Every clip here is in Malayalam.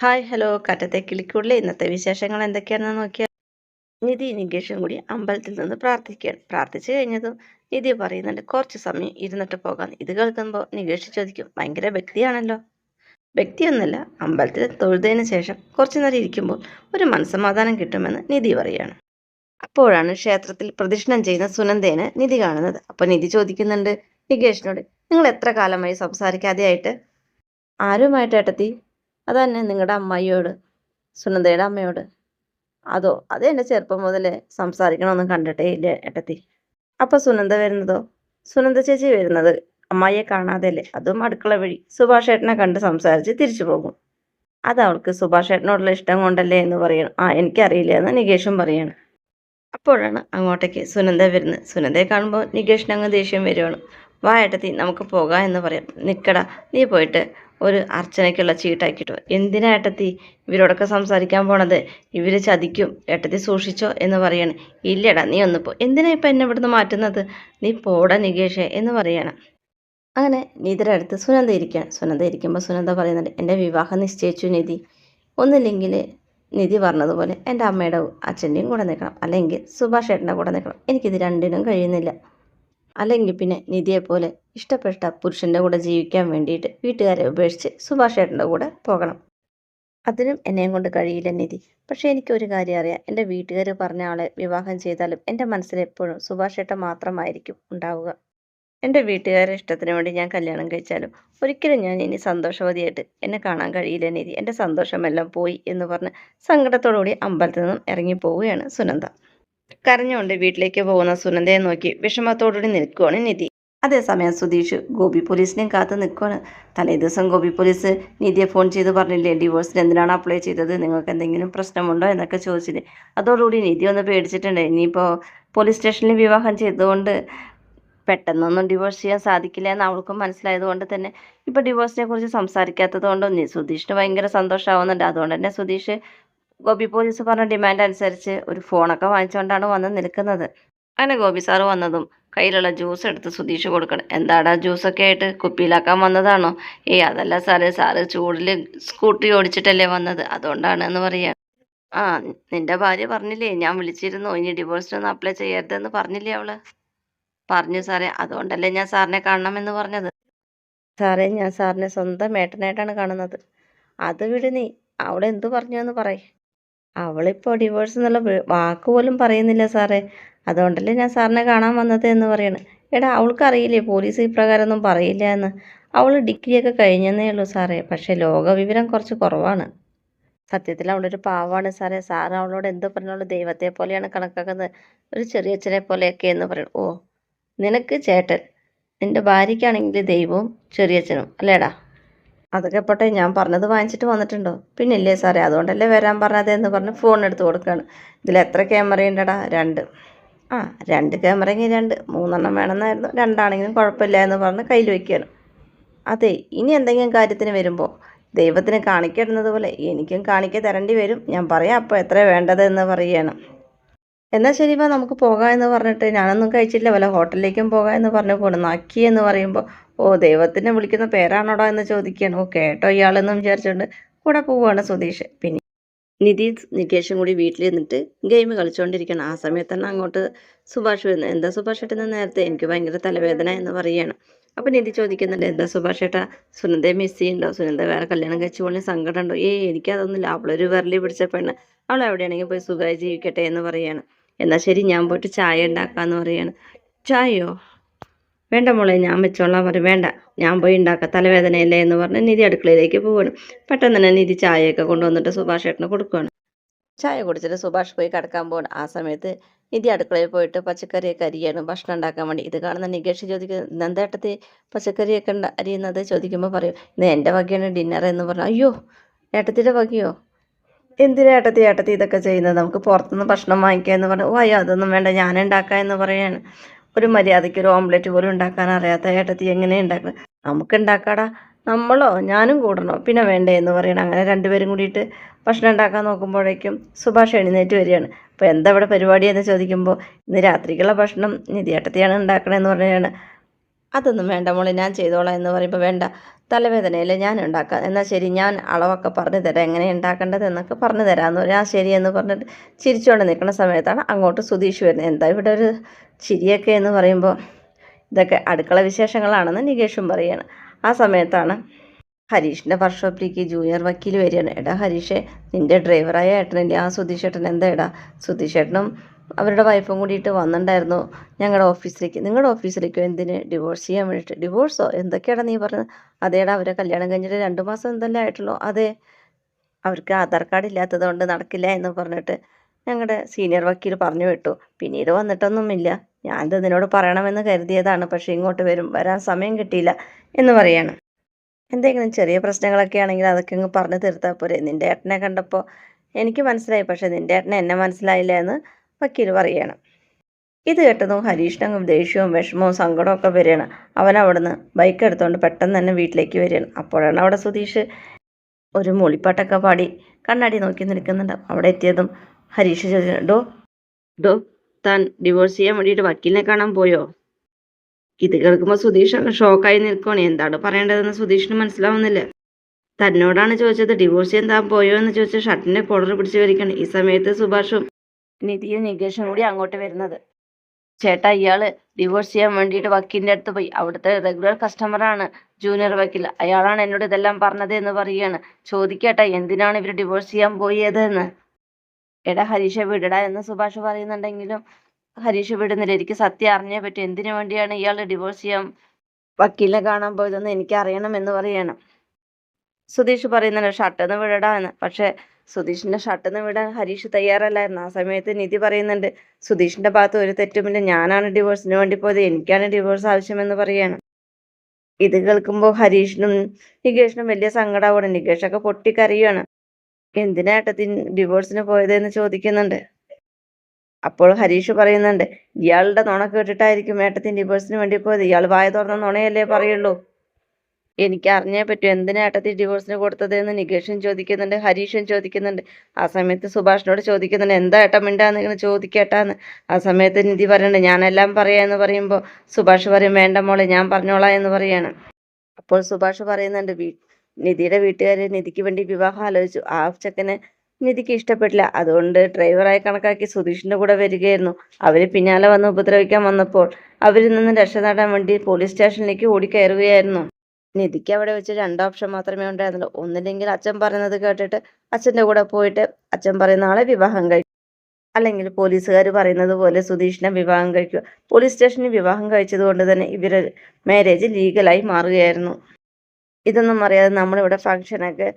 Hi hello. കറ്റത്തെ കിളിക്കൂടിലെ ഇന്നത്തെ വിശേഷങ്ങൾ എന്തൊക്കെയാണെന്ന് നോക്കിയാൽ നിധി നികേഷും കൂടി അമ്പലത്തിൽ നിന്ന് പ്രാർത്ഥിക്കുകയാണ്. പ്രാർത്ഥിച്ചു കഴിഞ്ഞതും നിധി പറയുന്നുണ്ട് കുറച്ച് സമയം ഇരുന്നിട്ട് പോകാം. ഇത് കേൾക്കുമ്പോൾ നികേഷ് ചോദിക്കും ഭയങ്കര വ്യക്തിയാണല്ലോ? വ്യക്തിയൊന്നുമല്ല അമ്പലത്തിൽ തൊഴുതതിന് ശേഷം കുറച്ചു നേരം ഇരിക്കുമ്പോൾ ഒരു മനസ്സമാധാനം കിട്ടുമെന്ന് നിധി പറയുകയാണ് അപ്പോഴാണ് ക്ഷേത്രത്തിൽ പ്രദക്ഷിണം ചെയ്യുന്ന സുനന്ദേനെ നിധി കാണുന്നത്. അപ്പോൾ നിധി ചോദിക്കുന്നുണ്ട് നികേഷിനോട് നിങ്ങൾ എത്ര കാലമായി സംസാരിക്കാതെ ആയിട്ട് ആരുമായിട്ട് ഏട്ടത്തി അതന്നെ നിങ്ങളുടെ അമ്മായിയോട് സുനന്ദയുടെ അമ്മയോട്. അതോ അത് എന്റെ ചെറുപ്പം മുതലേ സംസാരിക്കണമെന്നും കണ്ടിട്ടേ ഇല്ല ഏട്ടത്തി. അപ്പോൾ സുനന്ദ വരുന്നതോ? സുനന്ദ ചേച്ചി വരുന്നത് അമ്മായിയെ കാണാതെയല്ലേ? അതും അടുക്കള വഴി. സുഭാഷ് ഏട്ടനെ കണ്ട് സംസാരിച്ച് തിരിച്ചു പോകും. അത് അവൾക്ക് സുഭാഷ് ഏട്ടനോടുള്ള ഇഷ്ടം കൊണ്ടല്ലേ എന്ന് പറയണം. ആ എനിക്കറിയില്ല എന്ന് നികേഷും പറയാണ്. അപ്പോഴാണ് അങ്ങോട്ടേക്ക് സുനന്ദ വരുന്നത്. സുനന്ദയെ കാണുമ്പോൾ നികേഷിന് അങ്ങ് ദേഷ്യം വരുവാണ്. വാ ഏട്ടത്തി നമുക്ക് പോകാം എന്ന് പറയാം. നിക്കടാ നീ പോയിട്ട് ഒരു അർച്ചനയ്ക്കുള്ള ചീട്ടാക്കിയിട്ട്. വാ." എന്തിനാ ഏട്ടത്തി ഇവരോടൊക്കെ സംസാരിക്കാൻ പോണത്? ഇവർ ചതിക്കും ഏട്ടത്തി സൂക്ഷിച്ചോ എന്ന് പറയണം. ഇല്ലടാ നീ ഒന്ന് പോ. എന്തിനാ ഇപ്പം എന്നെ ഇവിടുന്ന് മാറ്റുന്നത്? നീ പോടാ നികേഷേ എന്ന് പറയണം. അങ്ങനെ നിധിയുടെ അടുത്ത് സുനന്ദ ഇരിക്കുകയാണ്. സുനന്ദ ഇരിക്കുമ്പോൾ സുനന്ദ പറയുന്നുണ്ട് എന്റെ വിവാഹം നിശ്ചയിച്ചു നിധി. ഒന്നില്ലെങ്കിൽ നിധി പറഞ്ഞതുപോലെ എന്റെ അമ്മയുടെ അച്ഛന്റെയും കൂടെ നിൽക്കണം. അല്ലെങ്കിൽ സുഭാഷ് ഏട്ടന്റെ കൂടെ നിൽക്കണം. എനിക്കിത് രണ്ടിനും കഴിയുന്നില്ല. അല്ലെങ്കിൽ പിന്നെ നിധിയെപ്പോലെ ഇഷ്ടപ്പെട്ട പുരുഷന്റെ കൂടെ ജീവിക്കാൻ വേണ്ടിയിട്ട് വീട്ടുകാരെ ഉപേക്ഷിച്ച് സുഭാഷ് ഏട്ടന്റെ കൂടെ പോകണം. അതിനും എന്നെയും കൊണ്ട് കഴിയില്ല നിധി. പക്ഷേ എനിക്കൊരു കാര്യം അറിയാം. എന്റെ വീട്ടുകാർ പറഞ്ഞ ആളെ വിവാഹം ചെയ്താലും എന്റെ മനസ്സിൽ എപ്പോഴും സുഭാഷ് ഏട്ടൻ മാത്രമായിരിക്കും ഉണ്ടാവുക. എന്റെ വീട്ടുകാരുടെ ഇഷ്ടത്തിന് വേണ്ടി ഞാൻ കല്യാണം കഴിച്ചാലും ഒരിക്കലും ഞാൻ ഇനി സന്തോഷവതിയായിട്ട് എന്നെ കാണാൻ കഴിയില്ല നിധി. എന്റെ സന്തോഷമെല്ലാം പോയി എന്ന് പറഞ്ഞ് സങ്കടത്തോടുകൂടി അമ്പലത്തിൽ നിന്നും ഇറങ്ങി പോവുകയാണ് സുനന്ദ. കരഞ്ഞുകൊണ്ട് വീട്ടിലേക്ക് പോകുന്ന സുനന്ദയെ നോക്കി വിഷമത്തോടുകൂടി നിൽക്കുവാണ് നിധി. അതേസമയം സുധീഷ് ഗോപി പോലീസിനെയും കാത്ത് നിൽക്കുവാണ്. തലേ ദിവസം ഗോപി പോലീസ് നിധിയെ ഫോൺ ചെയ്ത് പറഞ്ഞില്ലേ ഡിവോഴ്സിന് എന്തിനാണ് അപ്ലൈ ചെയ്തത്? നിങ്ങൾക്ക് എന്തെങ്കിലും പ്രശ്നമുണ്ടോ? എന്നൊക്കെ ചോദിച്ചില്ലേ അതോടുകൂടി നിധി ഒന്ന് പേടിച്ചിട്ടുണ്ട്. ഇനിയിപ്പോൾ പോലീസ് സ്റ്റേഷനിൽ വിവാഹം ചെയ്തുകൊണ്ട് പെട്ടെന്നൊന്നും ഡിവോഴ്സ് ചെയ്യാൻ സാധിക്കില്ല എന്ന് അവൾക്കും മനസ്സിലായതുകൊണ്ട് തന്നെ ഇപ്പോൾ ഡിവോഴ്സിനെ കുറിച്ച് സംസാരിക്കാത്തത് കൊണ്ടൊന്നും സുധീഷിന് ഭയങ്കര സന്തോഷമാവുന്നുണ്ട്. അതുകൊണ്ട് തന്നെ സുധീഷ് ഗോപി പോലീസ് പറഞ്ഞ ഡിമാൻഡ് അനുസരിച്ച് ഒരു ഫോണൊക്കെ വാങ്ങിച്ചുകൊണ്ടാണ് വന്ന് നിൽക്കുന്നത്. അങ്ങനെ ഗോപി സാറ് വന്നതും കയ്യിലുള്ള ജ്യൂസ് എടുത്ത് സുധീഷ് കൊടുക്കണം. എന്താടാ ജ്യൂസൊക്കെ ആയിട്ട് കുപ്പിയിലാക്കാൻ വന്നതാണോ? ഏയ് അതല്ല സാറേ സാറ് ചൂടിൽ സ്കൂട്ടി ഓടിച്ചിട്ടല്ലേ വന്നത്. അതുകൊണ്ടാണ് എന്ന് പറയാ. ആ നിന്റെ ഭാര്യ പറഞ്ഞില്ലേ ഞാൻ വിളിച്ചിരുന്നു. ഇനി ഡിവോഴ്സിനൊന്നും അപ്ലൈ ചെയ്യരുതെന്ന് പറഞ്ഞില്ലേ അവൾ? പറഞ്ഞു സാറേ അതുകൊണ്ടല്ലേ ഞാൻ സാറിനെ കാണണമെന്ന് പറഞ്ഞത്. സാറേ ഞാൻ സാറിനെ സ്വന്തം ഏട്ടനായിട്ടാണ് കാണുന്നത്. അത് വിട് നീ. അവൾ എന്തു പറഞ്ഞു എന്ന് പറയ്. അവളിപ്പോൾ ഡിവോഴ്സ് എന്നുള്ള വാക്ക് പോലും പറയുന്നില്ല സാറേ. അതുകൊണ്ടല്ലേ ഞാൻ സാറിനെ കാണാൻ വന്നത് എന്ന് പറയണ്. എടാ അവൾക്കറിയില്ലേ പോലീസ് ഇപ്രകാരമൊന്നും പറയില്ല എന്ന്. അവൾ ഡിഗ്രിയൊക്കെ കഴിഞ്ഞെന്നേ ഉള്ളൂ സാറേ. പക്ഷേ ലോകവിവരം കുറച്ച് കുറവാണ്. സത്യത്തിൽ അവളൊരു പാവമാണ് സാറേ. സാർ അവളോട് എന്ത് പറഞ്ഞോളൂ ദൈവത്തെ പോലെയാണ് കണക്കാക്കുന്നത്. ഒരു ചെറിയ അച്ഛനെ പോലെയൊക്കെ എന്ന് പറയണം. ഓ നിനക്ക് ചേട്ടൻ നിന്റെ ഭാര്യയ്ക്കാണെങ്കിൽ ദൈവവും ചെറിയച്ഛനും. അല്ലേടാ? അതൊക്കെ പോട്ടെ ഞാൻ പറഞ്ഞത് വാങ്ങിച്ചിട്ട് വന്നിട്ടുണ്ടോ? പിന്നില്ലേ സാറേ അതുകൊണ്ടല്ലേ വരാൻ പറഞ്ഞത് എന്ന് പറഞ്ഞ് ഫോൺ എടുത്ത് കൊടുക്കുകയാണ് ഇതിൽ എത്ര ക്യാമറ ഉണ്ടടാ? രണ്ട്. ആ രണ്ട് ക്യാമറയെങ്കിൽ രണ്ട്. മൂന്നെണ്ണം വേണമെന്നായിരുന്നു. രണ്ടാണെങ്കിലും കുഴപ്പമില്ല എന്ന് പറഞ്ഞ് കയ്യിൽ വയ്ക്കുകയാണ്. അതെ ഇനി എന്തെങ്കിലും കാര്യത്തിന് വരുമ്പോൾ ദൈവത്തിന് കാണിക്കരുന്നത് പോലെ എനിക്കും കാണിക്ക തരേണ്ടി വരും. ഞാൻ പറയാം അപ്പോൾ എത്ര വേണ്ടത് എന്ന് പറയുകയാണ്. എന്നാൽ ശരി നമുക്ക് പോകാം എന്ന് പറഞ്ഞിട്ട് ഞാനൊന്നും കഴിച്ചില്ല വല്ല ഹോട്ടലിലേക്കും പോകാം എന്ന് പറഞ്ഞു പോകണം എന്ന് പറയുമ്പോൾ ഓ ദൈവത്തിനെ വിളിക്കുന്ന പേരാണോടോ എന്ന് ചോദിക്കുകയാണ്. ഓ കേട്ടോ ഇയാളെന്ന് വിചാരിച്ചുകൊണ്ട് കൂടെ പോവുകയാണ് സുധീഷ്. പിന്നെ നിധി നികേഷും കൂടി വീട്ടിൽ നിന്നിട്ട് ഗെയിം കളിച്ചുകൊണ്ടിരിക്കണം ആ സമയത്ത് തന്നെ അങ്ങോട്ട് സുഭാഷ് വരുന്നു എന്താ സുഭാഷ് ഏട്ടൻ നേരത്തെ? എനിക്ക് ഭയങ്കര തലവേദന എന്ന് പറയുകയാണ്. അപ്പം നിധി ചോദിക്കുന്നുണ്ട് എന്താ സുഭാഷ് ഏട്ടാ? സുനന്ദയെ മിസ് ചെയ്യുന്നുണ്ടോ സുനന്ദ വേറെ കല്യാണം കഴിച്ചു പോലെ സങ്കടം ഉണ്ടോ? ഏയ് എനിക്കതൊന്നുമില്ല അവളൊരു വിരലി പിടിച്ച പെണ്ണ്. അവൾ എവിടെയാണെങ്കിൽ പോയി സുഖമായി ജീവിക്കട്ടെ എന്ന് പറയുകയാണ്. എന്നാൽ ശരി ഞാൻ പോയിട്ട് ചായ ഉണ്ടാക്കാമെന്ന് പറയുകയാണ്. ചായയോ? വേണ്ട മോളെ ഞാൻ വെച്ചോളാം പറയും വേണ്ട ഞാൻ പോയി ഉണ്ടാക്കാം തലവേദനയല്ലേ എന്ന് പറഞ്ഞ് നിധി അടുക്കളയിലേക്ക് പോവുകയാണ് പെട്ടെന്ന് തന്നെ നിധി ചായയൊക്കെ കൊണ്ടുവന്നിട്ട് സുഭാഷ് ഏട്ടന് കൊടുക്കുകയാണ് ചായ കുടിച്ചിട്ട് സുഭാഷ് പോയി കിടക്കാൻ പോകണം ആ സമയത്ത് നിധി അടുക്കളയിൽ പോയിട്ട് പച്ചക്കറിയൊക്കെ അരിയാണ് ഭക്ഷണം ഉണ്ടാക്കാൻ വേണ്ടി. ഇത് കാണുന്ന നികേഷ് ചോദിക്കുന്നത് എന്തേട്ടത്തി പച്ചക്കറിയൊക്കെ അരിയുന്നത്? ചോദിക്കുമ്പോൾ പറയും ഇത് എന്റെ വകയാണ് ഡിന്നർ എന്ന് പറഞ്ഞു. അയ്യോ ഏട്ടത്തിന്റെ വകയോ? എന്തിനാ ഏട്ടത്തി ഏട്ടത്തി ഇതൊക്കെ ചെയ്യുന്നത്? നമുക്ക് പുറത്തുനിന്ന് ഭക്ഷണം വാങ്ങിക്കുക എന്ന് പറഞ്ഞു. ഓ അയ്യോ അതൊന്നും വേണ്ട ഞാൻ ഉണ്ടാക്കാം എന്ന് പറയാണ്. ഒരു മര്യാദയ്ക്ക് ഒരു ഓംലെറ്റ് പോലും ഉണ്ടാക്കാൻ അറിയാത്ത ഏട്ടത്തി എങ്ങനെ ഉണ്ടാക്കുന്നത് നമുക്ക് ഉണ്ടാക്കാടാ. നമ്മളോ? ഞാനും കൂടണോ? പിന്നെ വേണ്ടേ എന്ന് പറയണം. അങ്ങനെ രണ്ടുപേരും കൂടിയിട്ട് ഭക്ഷണം ഉണ്ടാക്കാൻ നോക്കുമ്പോഴേക്കും സുഭാഷ് എഴുന്നേറ്റ് വരികയാണ്. അപ്പോൾ എന്താ ഇവിടെ പരിപാടി എന്ന് ചോദിക്കുമ്പോൾ ഇന്ന് രാത്രിക്കുള്ള ഭക്ഷണം നിധിയേട്ടത്തിയാണ് ഉണ്ടാക്കണമെന്ന് പറയുകയാണ് അതൊന്നും വേണ്ട മോളെ ഞാൻ ചെയ്തോളാം എന്ന് പറയുമ്പോൾ വേണ്ട. തലവേദനയില്ല ഞാൻ ഉണ്ടാക്കാം. എന്നാൽ ശരി ഞാൻ അളവൊക്കെ പറഞ്ഞു തരാം. എങ്ങനെ ഉണ്ടാക്കേണ്ടത് എന്നൊക്കെ പറഞ്ഞു തരാമെന്ന് പറഞ്ഞാൽ ആ ശരി എന്ന് പറഞ്ഞിട്ട് ചിരിച്ചുകൊണ്ട് നിൽക്കുന്ന സമയത്താണ് അങ്ങോട്ട് സുധീഷ് വരുന്നത്. എന്താ ഇവിടെ ഒരു ചിരിയൊക്കെ എന്ന് പറയുമ്പോൾ ഇതൊക്കെ അടുക്കള വിശേഷങ്ങളാണെന്ന് നികേഷും പറയുകയാണ് ആ സമയത്താണ് ഹരീഷിന്റെ വർക്ക്ഷോപ്പിലേക്ക് ജൂനിയർ വക്കീൽ വരികയാണ്. എടാ ഹരീഷേ നിന്റെ ഡ്രൈവറായ ഏട്ടനില്ലേ? ആ സുധീഷ് ഏട്ടൻ എന്താ എടാ? സുധീഷ് ഏട്ടനും അവരുടെ വൈഫും കൂടിയിട്ട് വന്നിട്ടുണ്ടായിരുന്നു ഞങ്ങളുടെ ഓഫീസിലേക്ക് നിങ്ങളുടെ ഓഫീസിലേക്കോ എന്തിന് ഡിവോഴ്സ് ചെയ്യാൻ വേണ്ടിയിട്ട്? ഡിവോഴ്സോ എന്തൊക്കെയാണ് നീ പറഞ്ഞത് അതേടാ അവരെ കല്യാണം കഴിഞ്ഞിട്ട് രണ്ട് മാസം എന്തെല്ലാം ആയിട്ടുള്ളൂ. അതെ അവർക്ക് ആധാർ കാർഡ് ഇല്ലാത്തത് കൊണ്ട് നടക്കില്ല എന്ന് പറഞ്ഞിട്ട് ഞങ്ങളുടെ സീനിയർ വക്കീൽ പറഞ്ഞു വിട്ടു. പിന്നീട് വന്നിട്ടൊന്നുമില്ല ഞാനിത് നിന്നോട് പറയണമെന്ന് കരുതിയതാണ്. പക്ഷേ ഇങ്ങോട്ട് വരും വരാൻ സമയം കിട്ടിയില്ല എന്ന് പറയാണ്. എന്തെങ്കിലും ചെറിയ പ്രശ്നങ്ങളൊക്കെ ആണെങ്കിൽ അതൊക്കെ അങ്ങ് പറഞ്ഞു തീർത്താൽ പോരെ. നിന്റെ ഏട്ടനെ കണ്ടപ്പോൾ എനിക്ക് മനസ്സിലായി. പക്ഷേ നിന്റെ ഏട്ടനെ എന്നെ മനസ്സിലായില്ല എന്ന് വക്കീൽ പറയാണ്. ഇത് കേട്ടതും ഹരീഷ്ണങ്ങും ദേഷ്യവും വിഷമവും സങ്കടവും ഒക്കെ വരികയാണ്. അവൻ അവിടുന്ന് ബൈക്ക് എടുത്തുകൊണ്ട് പെട്ടെന്ന് തന്നെ വീട്ടിലേക്ക് വരികയാണ്. അപ്പോഴാണ് അവിടെ സുധീഷ് ഒരു മൂളിപ്പാട്ടൊക്കെ പാടി കണ്ണാടി നോക്കി നിൽക്കുന്നുണ്ട്. അവിടെ എത്തിയതും ഹരീഷ് ചോദിച്ചു ഡോ ഡോ താൻ ഡിവോഴ്സ് ചെയ്യാൻ വേണ്ടിയിട്ട് വക്കീലിനെ കാണാൻ പോയോ? ഇത് കേൾക്കുമ്പോൾ സുധീഷ് ഷോക്കായി നിൽക്കുകയാണ്. എന്താണ് പറയേണ്ടതെന്ന് സുധീഷിന് മനസ്സിലാവുന്നില്ല. തന്നോടാണ് ചോദിച്ചത് ഡിവോഴ്സ് ചെയ്യാൻ താൻ പോയോ? എന്ന് ചോദിച്ച ഷർട്ടിന്റെ കോളർ പിടിച്ച് വരികയാണ് ഈ സമയത്ത് സുഭാഷും നിധിയും നികേഷും കൂടി അങ്ങോട്ട് വരുന്നത്. ചേട്ടാ ഇയാൾ ഡിവോഴ്സ് ചെയ്യാൻ വേണ്ടിയിട്ട് വക്കീലിന്റെ അടുത്ത് പോയി. അവിടുത്തെ റെഗുലർ കസ്റ്റമറാണ് ജൂനിയർ വക്കീൽ. അയാളാണ് എന്നോട് ഇതെല്ലാം പറഞ്ഞത് എന്ന് പറയുകയാണ്. ചോദിക്കട്ടെ എന്തിനാണ് ഇവർ ഡിവോഴ്സ് ചെയ്യാൻ പോയത് എന്ന്? എടാ ഹരീഷ വിടടാ എന്ന് സുഭാഷ് പറയുന്നുണ്ടെങ്കിലും ഹരീഷ് വിടുന്നില്ല. എനിക്ക് സത്യം അറിഞ്ഞേ പറ്റും. എന്തിനു വേണ്ടിയാണ് ഇയാൾ ഡിവോഴ്സ് ചെയ്യാൻ വക്കീലിനെ കാണാൻ പോയതെന്ന് എനിക്ക് അറിയണം എന്ന് പറയണം സുധീഷ് പറയുന്നുണ്ട് ഷട്ടെന്ന് വിടടാ എന്ന്. പക്ഷെ സുധീഷിന്റെ ഷട്ടെന്ന് വിടാൻ ഹരീഷ് തയ്യാറല്ലായിരുന്നു. ആ സമയത്ത് നിധി പറയുന്നുണ്ട് സുധീഷിന്റെ ഭാഗത്ത് ഒരു തെറ്റുമില്ല ഞാനാണ് ഡിവോഴ്സിന് വേണ്ടി പോയത്. എനിക്കാണ് ഡിവോഴ്സ് ആവശ്യമെന്ന് പറയാണ്. ഇത് കേൾക്കുമ്പോൾ ഹരീഷിനും നികേഷിനും വലിയ സങ്കടമാണ് നികേഷൊക്കെ പൊട്ടിക്കരയുകയാണ് എന്തിനാ ഡിവോഴ്സിന് പോയതെന്ന് ചോദിക്കുന്നുണ്ട്? അപ്പോൾ ഹരീഷ് പറയുന്നുണ്ട് ഇയാളുടെ നുണ കേട്ടിട്ടായിരിക്കും ഏട്ടത്തിൻ ഡിവോഴ്സിന് വേണ്ടി പോയത്. ഇയാൾ വായ തുറന്ന നുണയല്ലേ പറയുള്ളൂ. എനിക്ക് അറിഞ്ഞേ പറ്റൂ. എന്തിനാ ഏട്ടത്തി ഡിവോഴ്സിന് കൊടുത്തത് എന്ന് നികേഷും ചോദിക്കുന്നുണ്ട് ഹരീഷൻ ചോദിക്കുന്നുണ്ട്. ആ സമയത്ത് സുഭാഷിനോട് ചോദിക്കുന്നുണ്ട് എന്താ ഏട്ടൻ മിണ്ടാന്ന് ഇങ്ങനെ ചോദിക്കേട്ടാന്ന്? ആ സമയത്ത് നിധി പറയണ്ട് ഞാനെല്ലാം പറയാ എന്ന് പറയുമ്പോൾ സുഭാഷ് പറയും വേണ്ട മോളെ ഞാൻ പറഞ്ഞോളാം എന്ന് പറയാണ്. അപ്പോൾ സുഭാഷ് പറയുന്നുണ്ട് നിധിയുടെ വീട്ടുകാർ നിധിക്ക് വേണ്ടി വിവാഹം ആലോചിച്ചു. ആ ചെക്കനെ നിധിക്ക് ഇഷ്ടപ്പെട്ടില്ല. അതുകൊണ്ട് ഡ്രൈവറായി കണക്കാക്കി സുധീഷിന്റെ കൂടെ വരികയായിരുന്നു. അവർ പിന്നാലെ വന്ന് ഉപദ്രവിക്കാൻ വന്നപ്പോൾ അവരിൽ നിന്ന് രക്ഷ നേടാൻ വേണ്ടി പോലീസ് സ്റ്റേഷനിലേക്ക് ഓടിക്കയറുകയായിരുന്നു നിധിക്ക് അവിടെ വെച്ച് രണ്ട് ഓപ്ഷൻ മാത്രമേ ഉണ്ടായിരുന്നുള്ളൂ. ഒന്നില്ലെങ്കിൽ അച്ഛൻ പറയുന്നത് കേട്ടിട്ട് അച്ഛന്റെ കൂടെ പോയിട്ട് അച്ഛൻ പറയുന്ന ആളെ വിവാഹം കഴിക്കും അല്ലെങ്കിൽ പോലീസുകാർ പറയുന്നത് പോലെ സുധീഷിനെ വിവാഹം കഴിക്കുക. പോലീസ് സ്റ്റേഷനിൽ വിവാഹം കഴിച്ചത് കൊണ്ട് തന്നെ ഇവർ മാരേജ് ലീഗലായി മാറുകയായിരുന്നു. ഇതൊന്നും അറിയാതെ നമ്മളിവിടെ ഫംഗ്ഷനൊക്കെ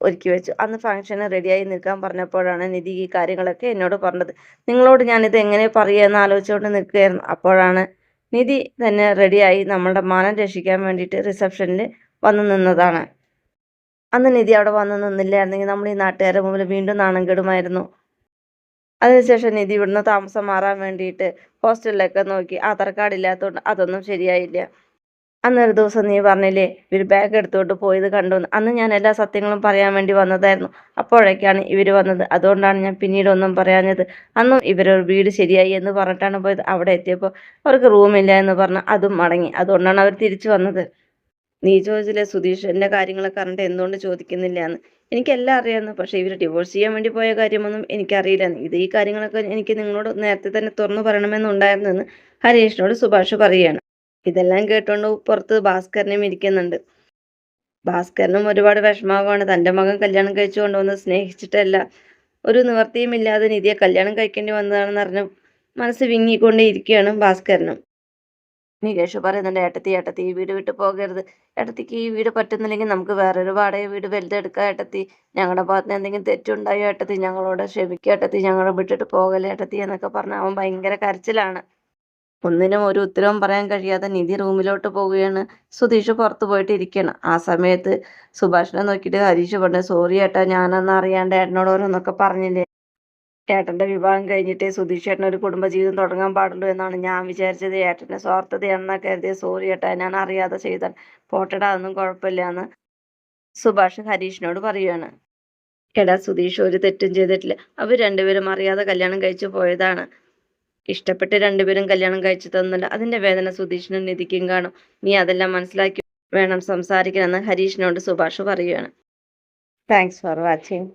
ഒരുക്കി വെച്ചു. അന്ന് ഫംഗ്ഷന് റെഡിയായി നിൽക്കാൻ പറഞ്ഞപ്പോഴാണ് നിധി ഈ കാര്യങ്ങളൊക്കെ എന്നോട് പറഞ്ഞത്. നിങ്ങളോട് ഞാനിത് എങ്ങനെ പറയുക എന്ന് ആലോചിച്ചുകൊണ്ട് നിൽക്കുകയായിരുന്നു. അപ്പോഴാണ് നിധി തന്നെ റെഡിയായി നമ്മളുടെ മാനം രക്ഷിക്കാൻ വേണ്ടിയിട്ട് റിസപ്ഷനിൽ വന്നു നിന്നതാണ്. അന്ന് നിധി അവിടെ വന്നു നിന്നില്ലായിരുന്നെങ്കിൽ നമ്മൾ ഈ നാട്ടുകാരുടെ മുമ്പിൽ വീണ്ടും നാണം കെടുമായിരുന്നു. അതിനുശേഷം നിധി ഇവിടുന്ന് താമസം മാറാൻ വേണ്ടിയിട്ട് ഹോസ്റ്റലിലൊക്കെ നോക്കി. ആധാർ കാർഡ് ഇല്ലാത്തതുകൊണ്ട് അതൊന്നും ശരിയായില്ല. അന്നൊരു ദിവസം നീ പറഞ്ഞില്ലേ ഇവർ ബാഗ് എടുത്തോട്ട് പോയത് കണ്ടു അന്ന് ഞാൻ എല്ലാ സത്യങ്ങളും പറയാൻ വേണ്ടി വന്നതായിരുന്നു. അപ്പോഴേക്കാണ് ഇവർ വന്നത്. അതുകൊണ്ടാണ് ഞാൻ പിന്നീട് ഒന്നും പറയാഞ്ഞത്. അന്നും ഇവരൊരു വീട് ശരിയായി എന്ന് പറഞ്ഞിട്ടാണ് പോയത്. അവിടെ എത്തിയപ്പോൾ അവർക്ക് റൂമില്ല എന്ന് പറഞ്ഞ് അതും മടങ്ങി. അതുകൊണ്ടാണ് അവർ തിരിച്ചു വന്നത്. നീ ചോദിച്ചില്ലേ സുധീഷ് എന്റെ കാര്യങ്ങളൊക്കെ അറിഞ്ഞിട്ട് എന്തുകൊണ്ട് ചോദിക്കുന്നില്ല എന്ന് എനിക്കെല്ലാം അറിയാമെന്ന് പക്ഷേ ഇവർ ഡിവോഴ്സ് ചെയ്യാൻ വേണ്ടി പോയ കാര്യമൊന്നും എനിക്കറിയില്ലെന്ന് ഇത് ഈ കാര്യങ്ങളൊക്കെ എനിക്ക് നിങ്ങളോട് നേരത്തെ തന്നെ തുറന്നു പറയണമെന്നുണ്ടായിരുന്നെന്ന് ഹരീഷിനോട് സുഭാഷ് പറയുകയാണ്. ഇതെല്ലാം കേട്ടുകൊണ്ട് പുറത്ത് ഭാസ്കരനും ഇരിക്കുന്നുണ്ട്. ഭാസ്കരനും ഒരുപാട് വിഷമാവാണ് തന്റെ മകൻ കല്യാണം കഴിച്ചു കൊണ്ടുവന്ന് സ്നേഹിച്ചിട്ടല്ല. ഒരു നിവർത്തിയും ഇല്ലാതെ നിധിയെ കല്യാണം കഴിക്കേണ്ടി വന്നതാണെന്ന് അറിഞ്ഞ് മനസ്സ് വിങ്ങിക്കൊണ്ടേ ഇരിക്കുകയാണ് ഭാസ്കരനും. നികേഷ് പറയുന്നുണ്ട് ഏട്ടത്തി ഏട്ടത്തി ഈ വീട് വിട്ട് പോകരുത്. ഏട്ടത്തിക്ക് ഈ വീട് പറ്റുന്നില്ലെങ്കിൽ നമുക്ക് വേറൊരു വാടക വീട് വലുതെടുക്കാം ഏട്ടത്തി. ഞങ്ങളുടെ ഭാഗത്ത് എന്തെങ്കിലും തെറ്റുണ്ടായോ ഏട്ടത്തി? ഞങ്ങളോട് ക്ഷമിക്കുക ഏട്ടത്തി. ഞങ്ങളെ വിട്ടിട്ട് പോകല്ലേ ഏട്ടത്തി? എന്നൊക്കെ പറഞ്ഞ് അവൻ ഭയങ്കര കരച്ചിലാണ്. ഒന്നിനും ഒരു ഉത്തരവും പറയാൻ കഴിയാതെ നിധി റൂമിലോട്ട് പോവുകയാണ് സുധീഷ് പുറത്തു പോയിട്ട് ഇരിക്കുകയാണ് ആ സമയത്ത് സുഭാഷിനെ നോക്കിയിട്ട് ഹരീഷ് പറഞ്ഞു സോറി ഏട്ടാ ഞാനൊന്നും അറിയാണ്ട് ഏട്ടനോട് ഓരോന്നൊക്കെ പറഞ്ഞില്ലേ. ഏട്ടന്റെ വിവാഹം കഴിഞ്ഞിട്ടേ സുധീഷ് ഏട്ടൻ ഒരു കുടുംബജീവിതം തുടങ്ങാൻ പാടുള്ളൂ എന്നാണ് ഞാൻ വിചാരിച്ചത്. ഏട്ടന്റെ സ്വാർത്ഥതയാണെന്നാ കരുതിയ സോറി ഏട്ടാ ഞാൻ അറിയാതെ ചെയ്താൽ പോട്ടടാ അതൊന്നും കുഴപ്പമില്ല എന്ന് സുഭാഷ് ഹരീഷിനോട് പറയുകയാണ് എടാ സുധീഷ് ഒരു തെറ്റും ചെയ്തിട്ടില്ല. അവർ രണ്ടുപേരും അറിയാതെ കല്യാണം കഴിച്ചു പോയതാണ്. ഇഷ്ടപ്പെട്ട് രണ്ടുപേരും കല്യാണം കഴിച്ചു തന്നല്ല. അതിന്റെ വേദന സുധീഷിനും നിധിക്കും കാണും. നീ അതെല്ലാം മനസ്സിലാക്കി വേണം സംസാരിക്കണമെന്ന് ഹരീഷിനോട് സുഭാഷ് പറയുകയാണ്. Thanks for watching